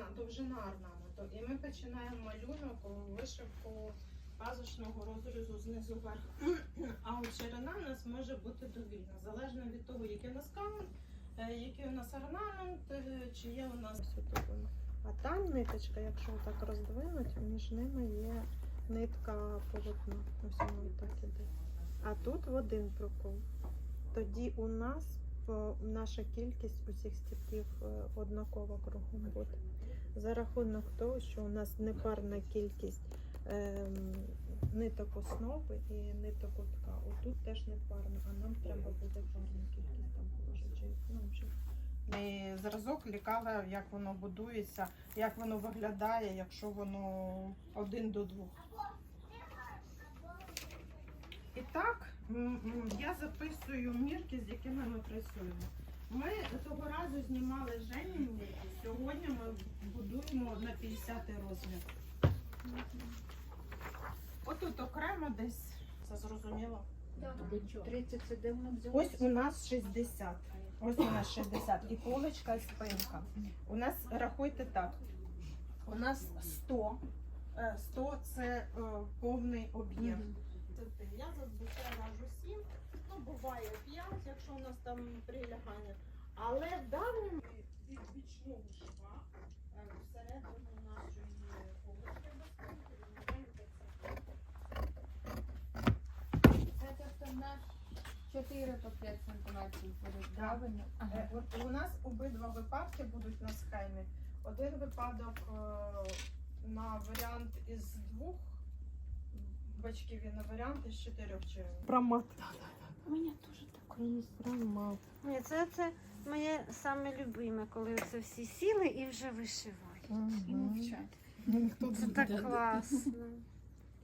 орна, довжина орнаменту. І ми починаємо малюнок, вишивку пазушного розрізу знизу вверх. А от ширина у нас може бути довільна, залежно від того, який у нас каунт, е, який у нас орнамент, е, чи є у нас А там ниточка, якщо так роздвинуть, між ними є нитка полотна. Ось воно так іде. А тут в один прокол. Тоді у нас наша кількість усіх стіпків е, однакова кругом буде. За рахунок того, що у нас непарна кількість ем, ниток основи і ниток утка. Отут теж непарна, а нам треба буде парна кількість там положити. Ну. І зразок лікала, як воно будується, як воно виглядає, якщо воно один до двох. І так, я записую мірки, з якими ми працюємо. Ми того разу знімали Жені мірки. Сьогодні ми будуємо на 50 розмір. Отут окремо десь. Це зрозуміло? 30 це де воно взялося? Ось у нас 60. Ось у нас 60. І полочка, і спинка. У нас, рахуйте так, у нас 100. Е, 100 це е, повний об'єм. Це Я зазвичай ражу 7, ну буває 5, якщо у нас там прилягання. Але в даному від бічного шва е, всередину нашої полочки Це тобто на 4 по 5 сантиметрів буде Так. Ага. Е, От у нас обидва випадки будуть на схемі. Один випадок е, на варіант із двох бачків і на варіант із чотирьох червень. Промат. У мене теж так. Промат. Ні, це, це моє саме любиме, коли це всі сіли і вже вишивають. І мовчать. Ніхто Це так класно.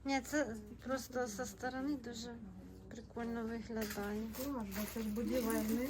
Ні, це просто зі сторони дуже прикольно виглядає. Ладно, це ж будівельний.